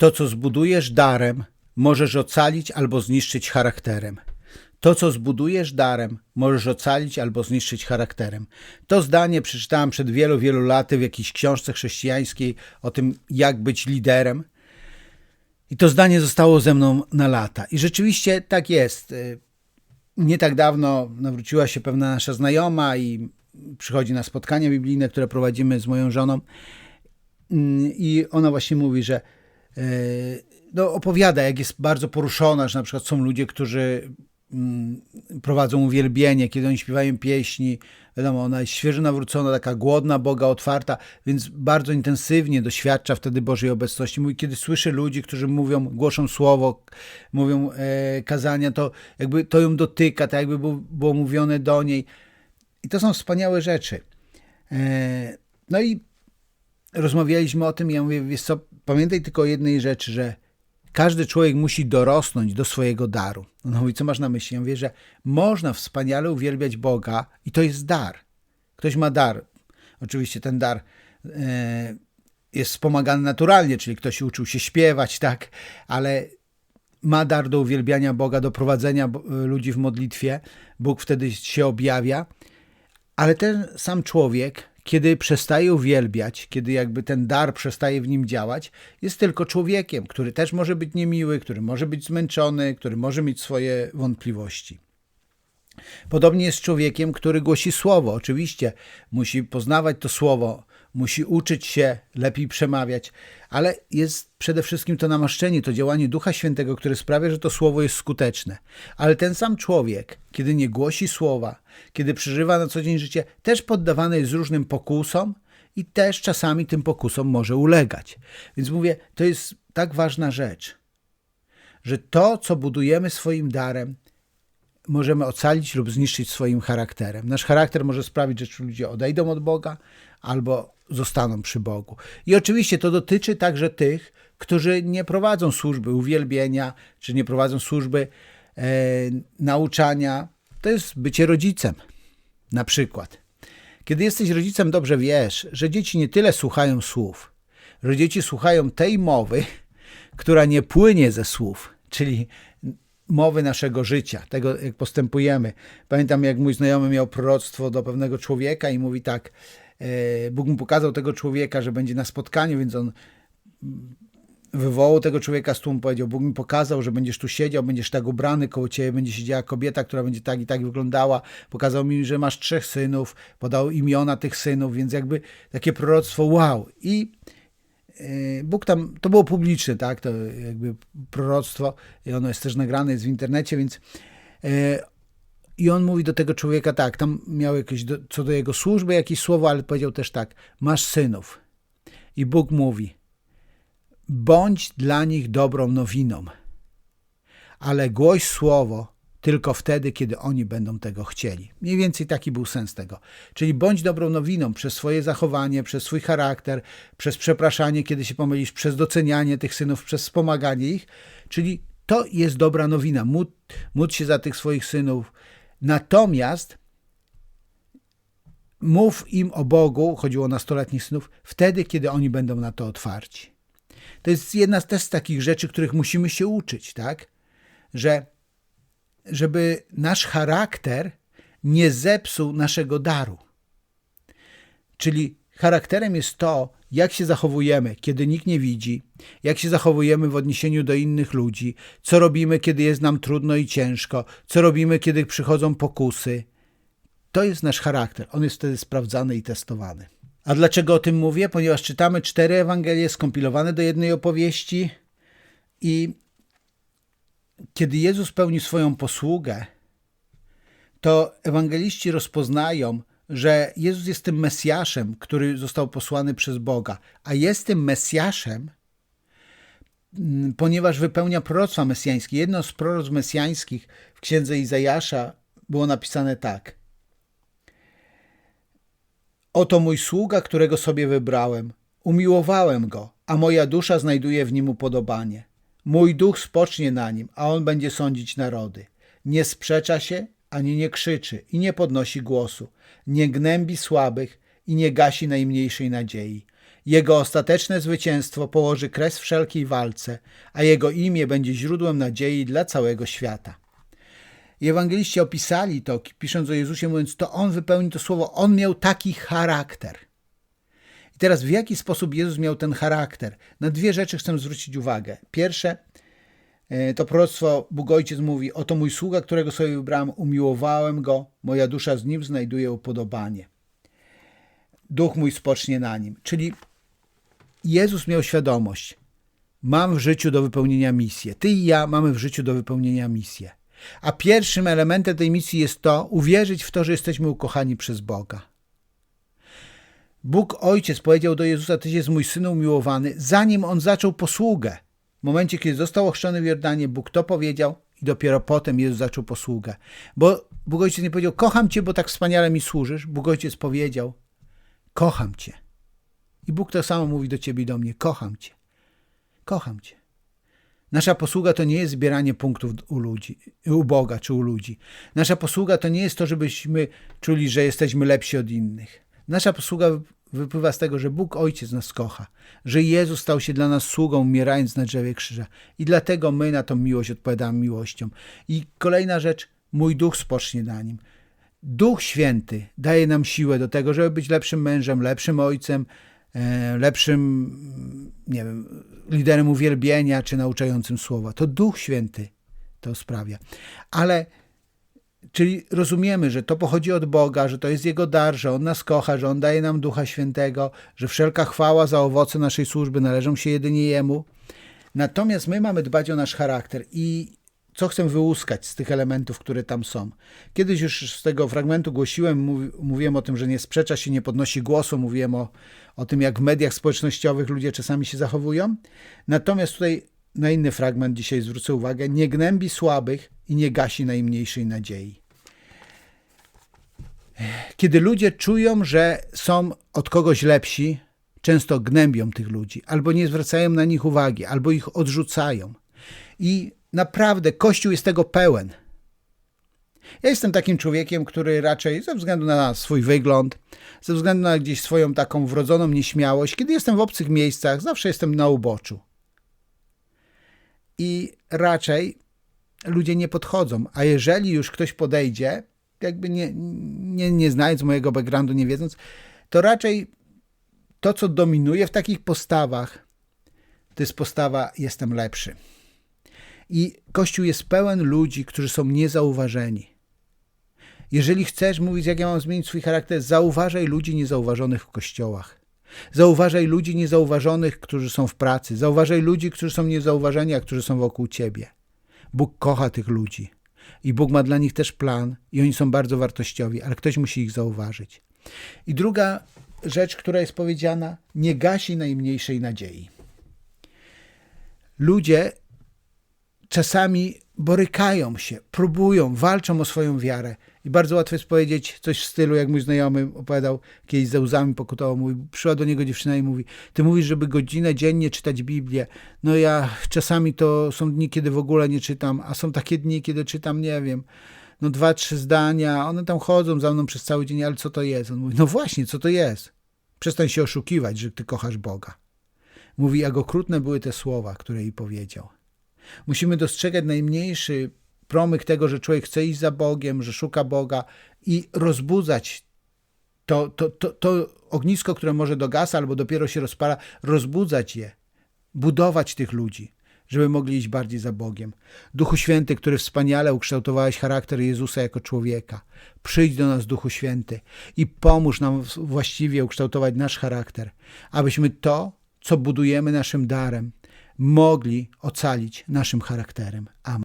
To, co zbudujesz darem, możesz ocalić albo zniszczyć charakterem. To, co zbudujesz darem, możesz ocalić albo zniszczyć charakterem. To zdanie przeczytałem przed wielu, wielu laty w jakiejś książce chrześcijańskiej o tym, jak być liderem. I to zdanie zostało ze mną na lata. I rzeczywiście tak jest. Nie tak dawno nawróciła się pewna nasza znajoma i przychodzi na spotkania biblijne, które prowadzimy z moją żoną. I ona właśnie mówi, że no, opowiada, jak jest bardzo poruszona, że na przykład są ludzie, którzy mm, prowadzą uwielbienie, kiedy oni śpiewają pieśni. Wiadomo, ona jest świeżo nawrócona, taka głodna Boga, otwarta, więc bardzo intensywnie doświadcza wtedy Bożej obecności. Mówi, kiedy słyszy ludzi, którzy mówią, głoszą słowo, mówią e, kazania, to jakby to ją dotyka, tak jakby było, było mówione do niej. I to są wspaniałe rzeczy. E, no i rozmawialiśmy o tym, ja mówię, wiesz co, pamiętaj tylko o jednej rzeczy, że każdy człowiek musi dorosnąć do swojego daru. No mówi, co masz na myśli? Ja mówię, że można wspaniale uwielbiać Boga i to jest dar. Ktoś ma dar. Oczywiście ten dar e, jest wspomagany naturalnie, czyli ktoś uczył się śpiewać, tak, ale ma dar do uwielbiania Boga, do prowadzenia ludzi w modlitwie. Bóg wtedy się objawia, ale ten sam człowiek kiedy przestaje uwielbiać, kiedy jakby ten dar przestaje w nim działać, jest tylko człowiekiem, który też może być niemiły, który może być zmęczony, który może mieć swoje wątpliwości. Podobnie jest człowiekiem, który głosi słowo. Oczywiście musi poznawać to słowo, musi uczyć się lepiej przemawiać, ale jest przede wszystkim to namaszczenie, to działanie Ducha Świętego, które sprawia, że to słowo jest skuteczne. Ale ten sam człowiek, kiedy nie głosi słowa, kiedy przeżywa na co dzień życie, też poddawany jest różnym pokusom i też czasami tym pokusom może ulegać. Więc mówię, to jest tak ważna rzecz, że to, co budujemy swoim darem, możemy ocalić lub zniszczyć swoim charakterem. Nasz charakter może sprawić, że ludzie odejdą od Boga albo zostaną przy Bogu. I oczywiście to dotyczy także tych, którzy nie prowadzą służby uwielbienia, czy nie prowadzą służby e, nauczania. To jest bycie rodzicem. Na przykład. Kiedy jesteś rodzicem, dobrze wiesz, że dzieci nie tyle słuchają słów, że dzieci słuchają tej mowy, która nie płynie ze słów, czyli mowy naszego życia, tego jak postępujemy. Pamiętam, jak mój znajomy miał proroctwo do pewnego człowieka i mówi tak, Bóg mu pokazał tego człowieka, że będzie na spotkaniu, więc on wywołał tego człowieka z tłumu, powiedział, Bóg mi pokazał, że będziesz tu siedział, będziesz tak ubrany, koło ciebie będzie siedziała kobieta, która będzie tak i tak wyglądała. Pokazał mi, że masz trzech synów, podał imiona tych synów, więc jakby takie proroctwo wow. I e, Bóg tam, to było publiczne, tak, to jakby proroctwo i ono jest też nagrane, jest w internecie, więc e, i on mówi do tego człowieka tak, tam miał jakieś, do, co do jego służby jakieś słowo, ale powiedział też tak, masz synów. I Bóg mówi, bądź dla nich dobrą nowiną, ale głoś słowo tylko wtedy, kiedy oni będą tego chcieli. Mniej więcej taki był sens tego. Czyli bądź dobrą nowiną przez swoje zachowanie, przez swój charakter, przez przepraszanie, kiedy się pomylisz, przez docenianie tych synów, przez wspomaganie ich. Czyli to jest dobra nowina. Módl, módl się za tych swoich synów. Natomiast mów im o Bogu, chodziło o nastoletnich synów, wtedy, kiedy oni będą na to otwarci. To jest jedna z też takich rzeczy, których musimy się uczyć, tak? Że żeby nasz charakter nie zepsuł naszego daru. Czyli charakterem jest to, jak się zachowujemy, kiedy nikt nie widzi, jak się zachowujemy w odniesieniu do innych ludzi, co robimy, kiedy jest nam trudno i ciężko, co robimy, kiedy przychodzą pokusy. To jest nasz charakter. On jest wtedy sprawdzany i testowany. A dlaczego o tym mówię? Ponieważ czytamy cztery Ewangelie skompilowane do jednej opowieści i kiedy Jezus pełni swoją posługę, to ewangeliści rozpoznają, że Jezus jest tym Mesjaszem, który został posłany przez Boga, a jest tym Mesjaszem, mm, ponieważ wypełnia proroctwa mesjańskie. Jedno z proroc mesjańskich w księdze Izajasza było napisane tak. Oto mój sługa, którego sobie wybrałem. Umiłowałem go, a moja dusza znajduje w nim upodobanie. Mój duch spocznie na nim, a on będzie sądzić narody. Nie sprzecza się, ani nie krzyczy i nie podnosi głosu. Nie gnębi słabych i nie gasi najmniejszej nadziei. Jego ostateczne zwycięstwo położy kres wszelkiej walce, a Jego imię będzie źródłem nadziei dla całego świata. I ewangeliści opisali to, pisząc o Jezusie, mówiąc, to On wypełni to słowo. On miał taki charakter. I teraz w jaki sposób Jezus miał ten charakter? Na dwie rzeczy chcę zwrócić uwagę. Pierwsze, to proroctwo Bóg Ojciec mówi, oto mój sługa, którego sobie wybrałem, umiłowałem go, moja dusza z nim znajduje upodobanie. Duch mój spocznie na nim. Czyli Jezus miał świadomość, mam w życiu do wypełnienia misję. Ty i ja mamy w życiu do wypełnienia misję. A pierwszym elementem tej misji jest to, uwierzyć w to, że jesteśmy ukochani przez Boga. Bóg Ojciec powiedział do Jezusa, Tyś jest mój Syn umiłowany, zanim On zaczął posługę. W momencie, kiedy został ochrzczony w Jordanie, Bóg to powiedział i dopiero potem Jezus zaczął posługę. Bo Bóg Ojciec nie powiedział, kocham Cię, bo tak wspaniale mi służysz. Bóg Ojciec powiedział, kocham Cię. I Bóg to samo mówi do Ciebie i do mnie, kocham Cię. Kocham Cię. Nasza posługa to nie jest zbieranie punktów u ludzi, u Boga czy u ludzi. Nasza posługa to nie jest to, żebyśmy czuli, że jesteśmy lepsi od innych. Nasza posługa wypływa z tego, że Bóg Ojciec nas kocha, że Jezus stał się dla nas sługą, umierając na drzewie krzyża. I dlatego my na tą miłość odpowiadamy miłością. I kolejna rzecz, mój duch spocznie na nim. Duch Święty daje nam siłę do tego, żeby być lepszym mężem, lepszym ojcem, lepszym, nie wiem, liderem uwielbienia czy nauczającym słowa. To Duch Święty to sprawia. Ale Czyli rozumiemy, że to pochodzi od Boga, że to jest Jego dar, że On nas kocha, że On daje nam Ducha Świętego, że wszelka chwała za owoce naszej służby należą się jedynie Jemu. Natomiast my mamy dbać o nasz charakter i co chcę wyłuskać z tych elementów, które tam są. Kiedyś już z tego fragmentu głosiłem, mówiłem o tym, że nie sprzecza się, nie podnosi głosu, mówiłem o, o tym, jak w mediach społecznościowych ludzie czasami się zachowują. Natomiast tutaj na inny fragment dzisiaj zwrócę uwagę. Nie gnębi słabych i nie gasi najmniejszej nadziei. Kiedy ludzie czują, że są od kogoś lepsi, często gnębią tych ludzi, albo nie zwracają na nich uwagi, albo ich odrzucają. I naprawdę Kościół jest tego pełen. Ja jestem takim człowiekiem, który raczej ze względu na swój wygląd, ze względu na gdzieś swoją taką wrodzoną nieśmiałość, kiedy jestem w obcych miejscach, zawsze jestem na uboczu. I raczej ludzie nie podchodzą. A jeżeli już ktoś podejdzie, jakby nie, nie, nie znając mojego backgroundu, nie wiedząc, to raczej to, co dominuje w takich postawach, to jest postawa jestem lepszy. I Kościół jest pełen ludzi, którzy są niezauważeni. Jeżeli chcesz mówić, jak ja mam zmienić swój charakter, zauważaj ludzi niezauważonych w kościołach. Zauważaj ludzi niezauważonych, którzy są w pracy. Zauważaj ludzi, którzy są niezauważeni, a którzy są wokół ciebie. Bóg kocha tych ludzi. I Bóg ma dla nich też plan, i oni są bardzo wartościowi, ale ktoś musi ich zauważyć. I druga rzecz, która jest powiedziana, nie gasi najmniejszej nadziei. Ludzie czasami borykają się, próbują, walczą o swoją wiarę. I bardzo łatwo jest powiedzieć coś w stylu, jak mój znajomy opowiadał, kiedyś ze łzami pokutował, mówi, przyszła do niego dziewczyna i mówi, ty mówisz, żeby godzinę dziennie czytać Biblię. No ja czasami to są dni, kiedy w ogóle nie czytam, a są takie dni, kiedy czytam, nie wiem, no dwa, trzy zdania, one tam chodzą za mną przez cały dzień, ale co to jest? On mówi, no właśnie, co to jest? Przestań się oszukiwać, że ty kochasz Boga. Mówi, jak okrutne były te słowa, które jej powiedział. Musimy dostrzegać najmniejszy promyk tego, że człowiek chce iść za Bogiem, że szuka Boga i rozbudzać to, to, to, to ognisko, które może dogasa albo dopiero się rozpala, rozbudzać je, budować tych ludzi, żeby mogli iść bardziej za Bogiem. Duchu Święty, który wspaniale ukształtowałeś charakter Jezusa jako człowieka, przyjdź do nas, Duchu Święty, i pomóż nam właściwie ukształtować nasz charakter, abyśmy to, co budujemy naszym darem, mogli ocalić naszym charakterem. Amen.